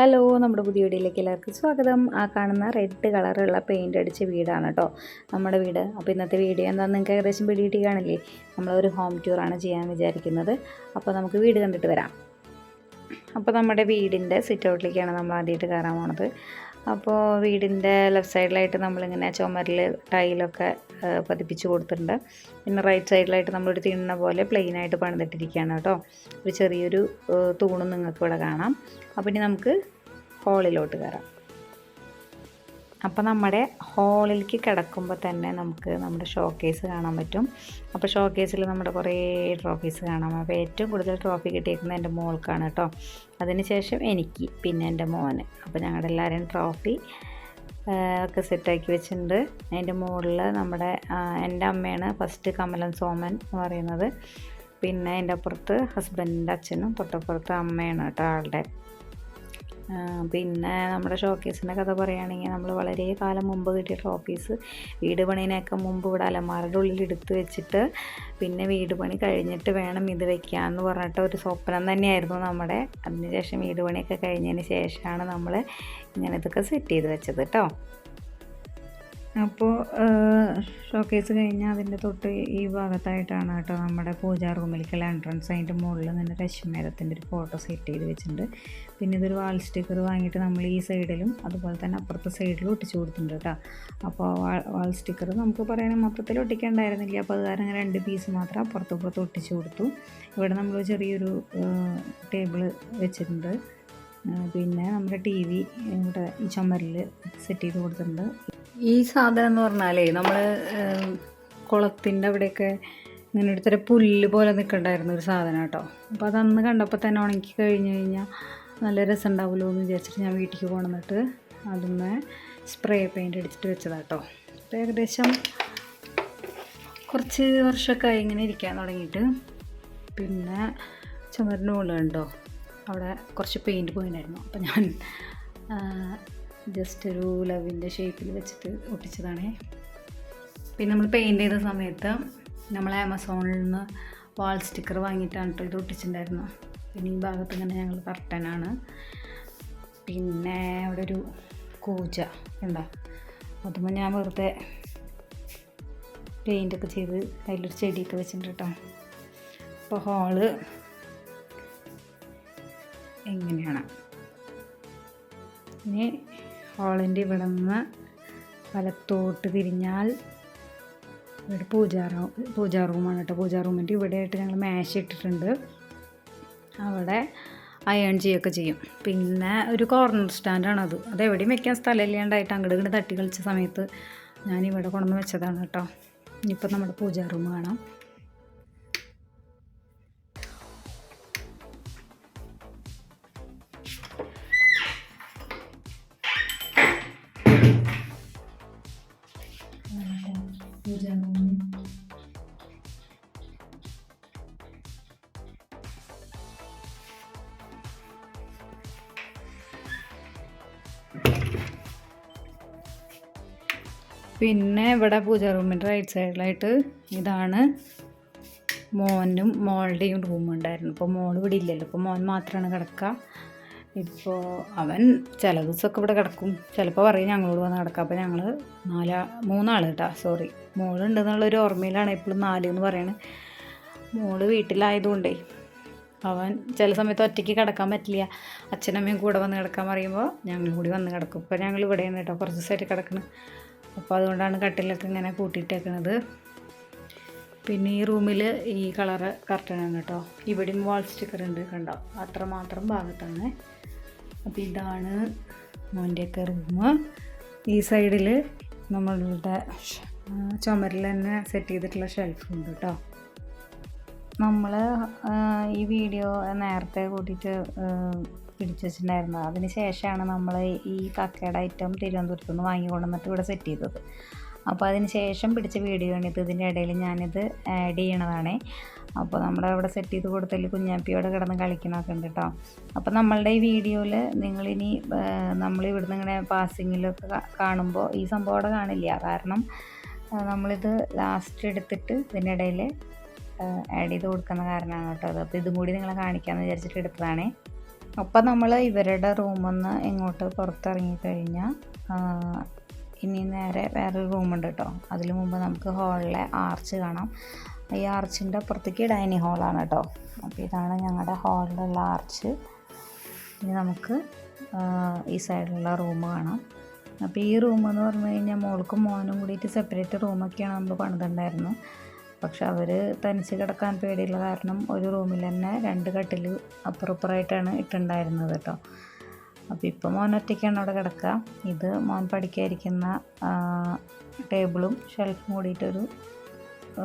Hello നമ്മുടെ പുതിയ വീഡിയോയിലേക്ക് എല്ലാവർക്കും സ്വാഗതം. ആ കാണുന്ന റെഡ് കളറുള്ള പെയിന്റ് അടിച്ച വീടാണ് കേട്ടോ നമ്മുടെ വീട്. അപ്പോൾ ഇന്നത്തെ വീഡിയോ എന്താണെന്ന് നിങ്ങൾക്ക് ഏകദേശം പിടിയിട്ട് കാണില്ലേ നമ്മളൊരു ഹോം ടൂറാണ് ചെയ്യാൻ വിചാരിക്കുന്നത്. അപ്പോൾ നമുക്ക് വീട് കണ്ടിട്ട് വരാം. അപ്പോൾ നമ്മുടെ വീടിന്റെ സിറ്റ് ഔട്ടിലേക്കാണ് നമ്മൾ ആദ്യമായിട്ട് കയറാൻ പോണത്. അപ്പോൾ വീടിന്റെ ലെഫ്റ്റ് സൈഡിലായിട്ട് നമ്മളിങ്ങനെ ചുമരിൽ ടൈലൊക്കെ പതിപ്പിച്ച് കൊടുത്തിട്ടുണ്ട്. പിന്നെ റൈറ്റ് സൈഡിലായിട്ട് നമ്മളൊരു തിണ്ണ പോലെ പ്ലെയിനായിട്ട് പണിതിട്ടിരിക്കുകയാണ് കേട്ടോ. ഒരു ചെറിയൊരു തൂണും നിങ്ങൾക്ക് ഇവിടെ കാണാം. അപ്പം ഇനി നമുക്ക് ഹോളിലോട്ട് കയറാം അപ്പോൾ നമ്മുടെ ഹോളിലേക്ക് കിടക്കുമ്പോൾ തന്നെ നമുക്ക് നമ്മുടെ ഷോക്കേസ് കാണാൻ പറ്റും. അപ്പോൾ ഷോക്കേസിൽ നമ്മുടെ കുറേ ട്രോഫീസ് കാണാം. അപ്പോൾ ഏറ്റവും കൂടുതൽ ട്രോഫി കിട്ടിയിരിക്കുന്നത് എന്റെ മോൾക്കാണ് കേട്ടോ. അതിനുശേഷം എനിക്ക് പിന്നെ എന്റെ മോന്. അപ്പോൾ ഞങ്ങളുടെ എല്ലാവരും ട്രോഫി ഒക്കെ സെറ്റാക്കി വെച്ചിട്ടുണ്ട്. അതിന്റെ മുകളിൽ നമ്മുടെ എന്റെ അമ്മയാണ് ഫസ്റ്റ് കമലൻ സോമൻ എന്ന് പറയുന്നത്. പിന്നെ അതിന്റെ അപ്പുറത്ത് ഹസ്ബൻഡിന്റെ അച്ഛനും തൊട്ടപ്പുറത്ത് അമ്മയാണ് കേട്ടോ ആളുടെ. പിന്നെ നമ്മുടെ ഷോക്കേസിന്റെ കഥ പറയുകയാണെങ്കിൽ നമ്മൾ വളരെ കാലം മുമ്പ് കിട്ടിയ ഷോക്കേസ് വീട് പണിനൊക്കെ മുമ്പ് ഇവിടെ അലമാരുടെ ഉള്ളിൽ എടുത്ത് വെച്ചിട്ട് പിന്നെ വീട് പണി കഴിഞ്ഞിട്ട് വേണം ഇത് വെക്കാമെന്ന് പറഞ്ഞിട്ട് ഒരു സ്വപ്നം തന്നെയായിരുന്നു നമ്മുടെ. അതിനുശേഷം വീട് പണിയൊക്കെ കഴിഞ്ഞതിന് ശേഷമാണ് നമ്മൾ ഇങ്ങനെ ഇതൊക്കെ സെറ്റ് ചെയ്ത് വെച്ചത് കേട്ടോ. അപ്പോൾ ഷോക്കേസ് കഴിഞ്ഞാൽ അതിന്റെ തൊട്ട് ഈ ഭാഗത്തായിട്ടാണ് കേട്ടോ നമ്മുടെ പൂജാ റൂമിലേക്കുള്ള എൻട്രൻസ് അതിന്റെ മുകളിൽ നിന്ന് രശ്മേരത്തിന്റെ ഒരു ഫോട്ടോ സെറ്റ് ചെയ്ത് വെച്ചിട്ടുണ്ട്. പിന്നെ ഇതൊരു വാൾ സ്റ്റിക്കർ വാങ്ങിയിട്ട് നമ്മൾ ഈ സൈഡിലും അതുപോലെ തന്നെ അപ്പുറത്തെ സൈഡിലും ഒട്ടിച്ചു കൊടുത്തിട്ടുണ്ട് കേട്ടോ. അപ്പോൾ വാൾ സ്റ്റിക്കർ നമുക്ക് പറയുകയാണെങ്കിൽ മൊത്തത്തിൽ ഒട്ടിക്കേണ്ടായിരുന്നില്ല. അപ്പോൾ അത് കാരണം രണ്ട് പീസ് മാത്രം അപ്പുറത്തും ഇപ്പുറത്തും ഒട്ടിച്ചു കൊടുത്തു. ഇവിടെ നമ്മൾ ചെറിയൊരു ടേബിൾ വെച്ചിട്ടുണ്ട്. പിന്നെ നമ്മുടെ ടി വി ഇവിടെ ചുമരിൽ സെറ്റ് ചെയ്ത് കൊടുത്തിട്ടുണ്ട്. ഈ സാധനം എന്ന് പറഞ്ഞാലേ നമ്മൾ കുളത്തിന്റെ അവിടെയൊക്കെ ഇങ്ങനെ എടുത്തൊരു പുല്ല് പോലെ നിൽക്കണ്ടായിരുന്ന ഒരു സാധനം കേട്ടോ. അപ്പോൾ അതന്ന് കണ്ടപ്പോൾ തന്നെ ഉണക്കി കഴിഞ്ഞ് കഴിഞ്ഞാൽ നല്ല രസം ഉണ്ടാവുമല്ലോ എന്ന് വിചാരിച്ചിട്ട് ഞാൻ വീട്ടിലേക്ക് പോകണമെന്നിട്ട് അതിന്ന് സ്പ്രേ പെയിന്റ് അടിച്ചിട്ട് വെച്ചതാണ് കേട്ടോ. അപ്പോൾ ഏകദേശം കുറച്ച് വർഷമൊക്കെ ആയി ഇങ്ങനെ ഇരിക്കാൻ തുടങ്ങിയിട്ട്. പിന്നെ ചുമരിന്റെ മുകളിൽ കണ്ടോ? അവിടെ കുറച്ച് പെയിന്റ് പോയിണ്ടായിരുന്നു. അപ്പോൾ ഞാൻ ജസ്റ്റ് ഒരു ലവിന്റെ ഷേപ്പിൽ വെച്ചിട്ട് ഒട്ടിച്ചതാണേ. പിന്നെ നമ്മൾ പെയിന്റ് ചെയ്ത സമയത്ത് നമ്മൾ ആമസോണിൽ നിന്ന് വാൾ സ്റ്റിക്കർ വാങ്ങിയിട്ടാണ് ഇത് ഒട്ടിച്ചിട്ടുണ്ടായിരുന്നു പിന്നെ ഈ ഭാഗത്ത് ഇങ്ങനെ ഞങ്ങൾ കർട്ടനാണ് പിന്നെ അവിടെ ഒരു കൂജ ഉണ്ടോ അതുമ്പോൾ ഞാൻ വെറുതെ പെയിന്റൊക്കെ ചെയ്ത് അതിലൊരു ചെടിയൊക്കെ വെച്ചിട്ടുണ്ട് കേട്ടോ അപ്പോൾ ഹോൾ എങ്ങനെയാണ്? ഇനി ഹാളിന്റെ ഇവിടെ നിന്ന് വലത്തോട്ട് തിരിഞ്ഞാൽ ഇവിടെ പൂജാ റൂ പൂജാ റൂമാണ് കേട്ടോ. പൂജാ റൂമിന്റെ ഇവിടെയായിട്ട് ഞങ്ങൾ മേശ ഇട്ടിട്ടുണ്ട്. അവിടെ അയൺ ചെയ്യുകയൊക്കെ ചെയ്യും. പിന്നെ ഒരു കോർണർ സ്റ്റാൻഡാണ് അത് അത്. എവിടെയും വെക്കാൻ സ്ഥലമില്ലാണ്ടായിട്ട് അങ്ങോട്ട് ഇങ്ങോട്ട് തട്ടി കളിച്ച സമയത്ത് ഞാനിവിടെ കൊണ്ടുവന്ന് വെച്ചതാണ് കേട്ടോ. ഇനിയിപ്പോൾ നമ്മുടെ പൂജാ റൂം കാണാം. പിന്നെ ഇവിടെ പൂജ റൂമിന്റെ റൈറ്റ് സൈഡിലായിട്ട് ഇതാണ് മോനും മോളുടെയും റൂം ഉണ്ടായിരുന്നു. ഇപ്പോൾ മോൾ ഇവിടെ ഇല്ലല്ലോ. ഇപ്പോൾ മോൻ മാത്രമാണ് കിടക്കുക ഇപ്പോൾ അവൻ ചില ദിവസമൊക്കെ ഇവിടെ കിടക്കും. ചിലപ്പോൾ പറയും ഞങ്ങളോട് വന്ന് കിടക്കുക അപ്പോൾ ഞങ്ങൾ നാലാ മൂന്നാൾ കേട്ടോ സോറി മോളുണ്ടെന്നുള്ളൊരു ഓർമ്മയിലാണ് എപ്പോഴും നാല് എന്ന് പറയണത് മോൾ വീട്ടിലായതുകൊണ്ടേ അവൻ ചില സമയത്ത് ഒറ്റയ്ക്ക് കിടക്കാൻ പറ്റില്ല. അച്ഛനമ്മയും കൂടെ വന്ന് കിടക്കാൻ പറയുമ്പോൾ ഞങ്ങൾ കൂടി വന്ന് കിടക്കും. ഇപ്പോൾ ഞങ്ങൾ ഇവിടെയാണ് കേട്ടോ കുറച്ച് ദിവസമായിട്ട് കിടക്കണം. അപ്പോൾ അതുകൊണ്ടാണ് കട്ടിലൊക്കെ ഇങ്ങനെ കൂട്ടിയിട്ടേക്കുന്നത് പിന്നെ ഈ റൂമിൽ ഈ കളറ് കർട്ടനാണ് കേട്ടോ. ഇവിടെയും വാൾ സ്റ്റിക്കർ ഉണ്ട് കണ്ടോ? അത്രമാത്രം ഭാഗത്താണ്. അപ്പോൾ ഇതാണ് മോന്റെയൊക്കെ റൂം ഈ സൈഡിൽ നമ്മളുടെ ചുമരിൽ തന്നെ സെറ്റ് ചെയ്തിട്ടുള്ള ഷെൽഫ് ഉണ്ട് കേട്ടോ. നമ്മൾ ഈ വീഡിയോ നേരത്തെ കൂട്ടിയിട്ട് പിടിച്ചു വെച്ചിട്ടുണ്ടായിരുന്നത് അതിന് ശേഷമാണ് നമ്മൾ ഈ കക്കയുടെ ഐറ്റം തിരുവനന്തപുരത്ത് നിന്ന് വാങ്ങി കൊണ്ടുവന്നിട്ട് ഇവിടെ സെറ്റ് ചെയ്തത്. അപ്പോൾ അതിന് ശേഷം പിടിച്ച വീഡിയോ ആണ് ഇത്. ഇതിന്റെ ഇടയിൽ ഞാനിത് ആഡ് ചെയ്യണതാണേ. അപ്പോൾ നമ്മുടെ അവിടെ സെറ്റ് ചെയ്ത് കൊടുത്തതിൽ കുഞ്ഞാപ്പിയോടെ കിടന്ന് കളിക്കണമൊക്കെ ഉണ്ട് കേട്ടോ അപ്പോൾ നമ്മളുടെ ഈ വീഡിയോയിൽ നിങ്ങളിനി നമ്മൾ ഇവിടുന്ന് ഇങ്ങനെ പാസിങ്ങിലൊക്കെ കാണുമ്പോൾ ഈ സംഭവം അവിടെ കാണില്ല. കാരണം നമ്മളിത് ലാസ്റ്റ് എടുത്തിട്ട് ഇതിന്റെ ഇടയിൽ ആഡ് ചെയ്ത് കൊടുക്കുന്ന കാരണമാണ് കേട്ടോ അത്. അപ്പോൾ ഇതും കൂടി നിങ്ങളെ കാണിക്കാമെന്ന് വിചാരിച്ചിട്ട് എടുത്തതാണേ. അപ്പം നമ്മൾ ഇവരുടെ റൂമിൽ നിന്ന് ഇങ്ങോട്ട് പുറത്തിറങ്ങി കഴിഞ്ഞാൽ ഇനി നേരെ വേറൊരു റൂമുണ്ട് കേട്ടോ. അതിന് മുമ്പ് നമുക്ക് ഹാളിലെ ആർച്ച് കാണാം. ഈ ആർച്ചിന്റെ അപ്പുറത്തേക്ക് ഡൈനിങ് ഹാളാണ് കേട്ടോ. അപ്പോൾ ഇതാണ് ഞങ്ങളുടെ ഹാളിലുള്ള ആർച്ച്. ഇനി നമുക്ക് ഈ സൈഡിലുള്ള റൂം കാണാം. അപ്പോൾ ഈ റൂം എന്ന് പറഞ്ഞു കഴിഞ്ഞാൽ മോൾക്കും മോനും കൂടിയിട്ട് സെപ്പറേറ്റ് റൂമൊക്കെയാണ് നമ്മൾ പണിതുണ്ടായിരുന്നു. പക്ഷെ അവർ തനിച്ച് കിടക്കാൻ പേടിയുള്ള കാരണം ഒരു റൂമിൽ തന്നെ രണ്ട് കട്ടിൽ അപ്പുറപ്പുറമായിട്ടാണ് ഇട്ടുണ്ടായിരുന്നത് കേട്ടോ. അപ്പോൾ ഇപ്പോൾ മോൻ ഒറ്റയ്ക്കാണ് അവിടെ കിടക്കുക. ഇത് മോൻ പഠിക്കാതിരിക്കുന്ന ടേബിളും ഷെൽഫും കൂടിയിട്ടൊരു ആ,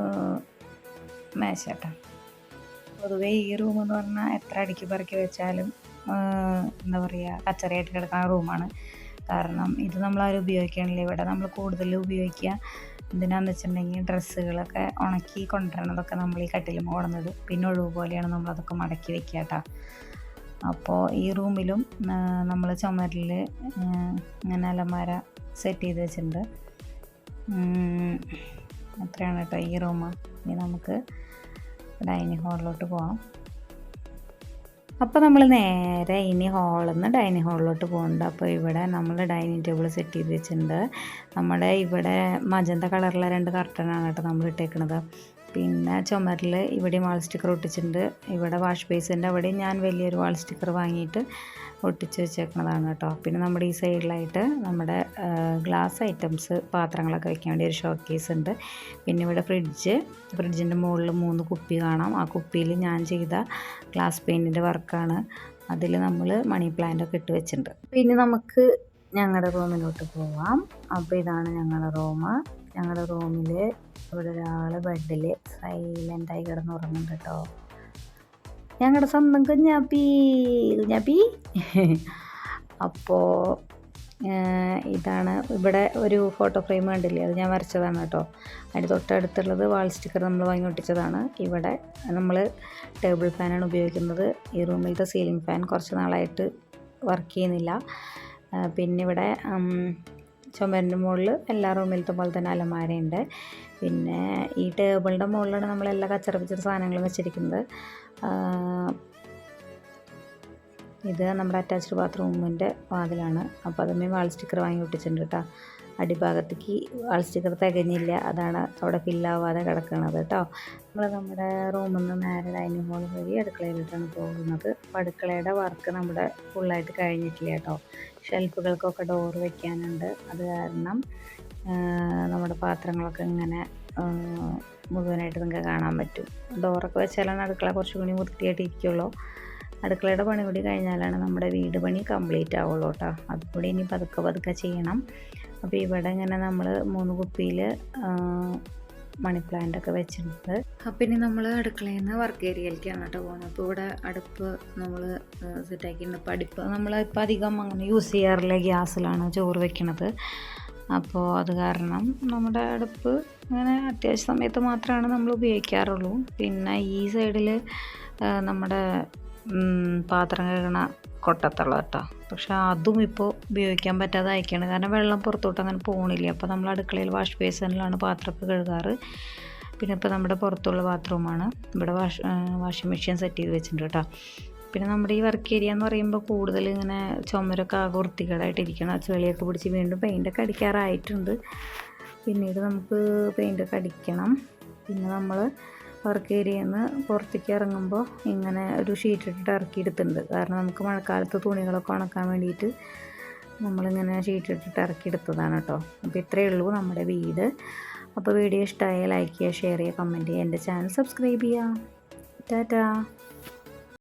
മേശ കേട്ടോ പൊതുവേ ഈ റൂം എന്ന് പറഞ്ഞാൽ എത്ര അടുക്കി പറക്കി വെച്ചാലും എന്താ പറയുക കച്ചറയായിട്ട് കിടക്കുന്ന റൂമാണ്. കാരണം ഇത് നമ്മളാരും ഉപയോഗിക്കണില്ല. ഇവിടെ നമ്മൾ കൂടുതൽ ഉപയോഗിക്കുക. എന്തിനാന്ന് വെച്ചിട്ടുണ്ടെങ്കിൽ ഡ്രസ്സുകളൊക്കെ ഉണക്കി കൊണ്ടുവരണതൊക്കെ നമ്മൾ ഈ കട്ടിൽ മോടുന്നത് പിന്നെ ഒഴിവ് പോലെയാണ് നമ്മളതൊക്കെ മടക്കി വെക്കുക കേട്ടോ. അപ്പോൾ ഈ റൂമിലും നമ്മൾ ചുമരിൽ ഇങ്ങനെ അലമാര സെറ്റ് ചെയ്ത് വെച്ചിട്ടുണ്ട്. അത്രയാണ് കേട്ടോ ഈ റൂം. ഇനി നമുക്ക് ഡൈനിങ് ഹാളിലോട്ട് പോകാം അപ്പോൾ നമ്മൾ നേരെ ഇനി ഹാളിൽ നിന്ന് ഡൈനിങ് ഹാളിലോട്ട് പോകുന്നുണ്ട് അപ്പോൾ ഇവിടെ നമ്മൾ ഡൈനിങ് ടേബിൾ സെറ്റ് ചെയ്ത് വെച്ചിട്ടുണ്ട് നമ്മുടെ ഇവിടെ മജന്ത കളറിലെ രണ്ട് കർട്ടനാണ് കേട്ടോ നമ്മൾ ഇട്ടേക്കുന്നത് പിന്നെ ചുമരിൽ ഇവിടെ വാൾ സ്റ്റിക്കർ ഒട്ടിച്ചിട്ടുണ്ട്. ഇവിടെ വാഷ് ബേസിന്റെ അവിടെ ഞാൻ വലിയൊരു വാൾ സ്റ്റിക്കർ വാങ്ങിയിട്ട് ഒട്ടിച്ച് വെച്ചേക്കുന്നതാണ് കേട്ടോ. പിന്നെ നമ്മുടെ ഈ സൈഡിലായിട്ട് നമ്മുടെ ഗ്ലാസ് ഐറ്റംസ് പാത്രങ്ങളൊക്കെ വെക്കാൻ വേണ്ടി ഒരു ഷോ കേസ് ഉണ്ട്. പിന്നെ ഇവിടെ ഫ്രിഡ്ജ് ഫ്രിഡ്ജിന്റെ മുകളിൽ മൂന്ന് കുപ്പി കാണാം. ആ കുപ്പിയിൽ ഞാൻ ചെയ്ത ഗ്ലാസ് പെയിന്റിന്റെ വർക്കാണ്. അതിൽ നമ്മൾ മണി പ്ലാന്റ് ഒക്കെ ഇട്ട് വെച്ചിട്ടുണ്ട്. പിന്നെ നമുക്ക് ഞങ്ങളുടെ റൂമിലോട്ട് പോവാം. അപ്പോൾ ഇതാണ് ഞങ്ങളുടെ റൂം ഞങ്ങളുടെ റൂമിൽ ഇവിടെ ഒരാൾ ബെഡിൽ സൈലന്റായി കിടന്നുറങ്ങുന്നുണ്ട് കേട്ടോ ഞങ്ങളുടെ സ്വന്തം കുഞ്ഞാപ്പി കുഞ്ഞാപ്പി. അപ്പോൾ ഇതാണ് ഇവിടെ ഒരു ഫോട്ടോ ഫ്രെയിം കണ്ടില്ലേ? അത് ഞാൻ വരച്ചതാണ് കേട്ടോ. അതിന്റെ തൊട്ടടുത്തുള്ളത് വാൾ സ്റ്റിക്കർ നമ്മൾ വാങ്ങി ഒട്ടിച്ചതാണ്. ഇവിടെ നമ്മൾ ടേബിൾ ഫാനാണ് ഉപയോഗിക്കുന്നത്. ഈ റൂമിലത്തെ സീലിംഗ് ഫാൻ കുറച്ച് നാളായിട്ട് വർക്ക് ചെയ്യുന്നില്ല. പിന്നെ ഇവിടെ ചുമരിന്റെ മുകളിൽ എല്ലാ റൂമിലത്തെ പോലെ തന്നെ അലമാരയുണ്ട്. പിന്നെ ഈ ടേബിളിന്റെ മുകളിലാണ് നമ്മൾ എല്ലാ കച്ചറ സാധനങ്ങളും വെച്ചിരിക്കുന്നത്. ഇത് നമ്മുടെ അറ്റാച്ച്ഡ് ബാത്റൂമിന്റെ വാതിലാണ്. അപ്പോൾ അതുമേ വാൾ സ്റ്റിക്കർ വാങ്ങി ഒട്ടിച്ചിട്ടുണ്ട് കേട്ടോ. അടിഭാഗത്തേക്ക് വാൾ തികഞ്ഞില്ല. അതാണ് അവിടെ ഫില്ലാവാതെ കിടക്കുന്നത് കേട്ടോ. നമ്മൾ നമ്മുടെ റൂമിൽ നിന്ന് നേരെ ഡൈനിങ് ഹോൾ വഴി അടുക്കളയിലോട്ടാണ് പോകുന്നത്. അപ്പോൾ അടുക്കളയുടെ വർക്ക് നമ്മുടെ ഫുള്ളായിട്ട് കഴിഞ്ഞിട്ടില്ല കേട്ടോ. ഷെൽഫുകൾക്കൊക്കെ ഡോർ വയ്ക്കാനുണ്ട് അത് കാരണം നമ്മുടെ പാത്രങ്ങളൊക്കെ ഇങ്ങനെ മുഴുവനായിട്ട് നിങ്ങൾക്ക് കാണാൻ പറ്റും. ഡോറൊക്കെ വെച്ചാലാണ് അടുക്കള കുറച്ചും കൂടി വൃത്തിയായിട്ട് ഇരിക്കുള്ളൂ. അടുക്കളയുടെ പണി കൂടി കഴിഞ്ഞാലാണ് നമ്മുടെ വീട് പണി കംപ്ലീറ്റ് ആവുള്ളൂ കേട്ടോ. അതുകൂടി ഇനി പതുക്കെ പതുക്കെ ചെയ്യണം. അപ്പോൾ ഇവിടെ ഇങ്ങനെ നമ്മൾ മൂന്ന് കുപ്പിയിൽ മണി പ്ലാന്റ് ഒക്കെ വെച്ചിട്ടുണ്ട്. അപ്പം ഇനി നമ്മൾ അടുക്കളയിൽ നിന്ന് വർക്ക് ഏരിയയിലേക്കാണ് കേട്ടോ പോകുന്നത് അപ്പോൾ ഇവിടെ അടുപ്പ് നമ്മൾ സെറ്റാക്കിയിട്ടുണ്ട് അപ്പോൾ അടുപ്പ് നമ്മൾ ഇപ്പം അധികം അങ്ങനെ യൂസ് ചെയ്യാറില്ല. ഗ്യാസിലാണ് ചോറ് വെക്കണത്. അപ്പോൾ അത് കാരണം നമ്മുടെ അടുപ്പ് അങ്ങനെ അത്യാവശ്യ സമയത്ത് മാത്രമാണ് നമ്മൾ ഉപയോഗിക്കാറുള്ളൂ. പിന്നെ ഈ സൈഡിൽ നമ്മുടെ പാത്രം കഴുകണ കൊട്ടത്തുള്ള കേട്ടോ. പക്ഷെ അതും ഇപ്പോൾ ഉപയോഗിക്കാൻ പറ്റാതെ അയക്കുകയാണ് കാരണം വെള്ളം പുറത്തോട്ട് അങ്ങനെ പോകണില്ല അപ്പോൾ നമ്മൾ അടുക്കളയിൽ വാഷ് ബേസിനിലാണ് പാത്രമൊക്കെ കഴുകാറ്. പിന്നെ ഇപ്പോൾ നമ്മുടെ പുറത്തുള്ള ബാത്റൂമാണ് ഇവിടെ വാഷ് വാഷിംഗ് മെഷീൻ സെറ്റ് ചെയ്ത് വെച്ചിട്ടുണ്ട് കേട്ടോ. പിന്നെ നമ്മുടെ ഈ വർക്ക് ഏരിയ എന്ന് പറയുമ്പോൾ കൂടുതൽ ഇങ്ങനെ ചുമരൊക്കെ ആകെ വൃത്തികേടായിട്ടിരിക്കണം ചെളിയൊക്കെ പിടിച്ച് വീണ്ടും പെയിന്റൊക്കെ അടിക്കാറായിട്ടുണ്ട്. പിന്നീട് നമുക്ക് പെയിന്റൊക്കെ അടിക്കണം. പിന്നെ നമ്മൾ വർക്ക് ഏരിയയിൽ നിന്ന് പുറത്തേക്ക് ഇറങ്ങുമ്പോൾ ഇങ്ങനെ ഒരു ഷീറ്റ് ഇട്ടിട്ട് ഇറക്കിയെടുത്തിട്ടുണ്ട് കാരണം നമുക്ക് മഴക്കാലത്ത് തുണികളൊക്കെ ഉണക്കാൻ വേണ്ടിയിട്ട് നമ്മളിങ്ങനെ ഷീറ്റ് ഇട്ടിട്ട് ഇറക്കിയെടുത്തതാണ് കേട്ടോ. അപ്പോൾ ഇത്രയേ ഉള്ളൂ നമ്മുടെ വീട്. അപ്പോൾ വീഡിയോ ഇഷ്ടമായ ലൈക്ക് ചെയ്യുക ഷെയർ ചെയ്യുക കമന്റ് ചെയ്യുക. എന്റെ ചാനൽ സബ്സ്ക്രൈബ് ചെയ്യുക. ടാറ്റാ.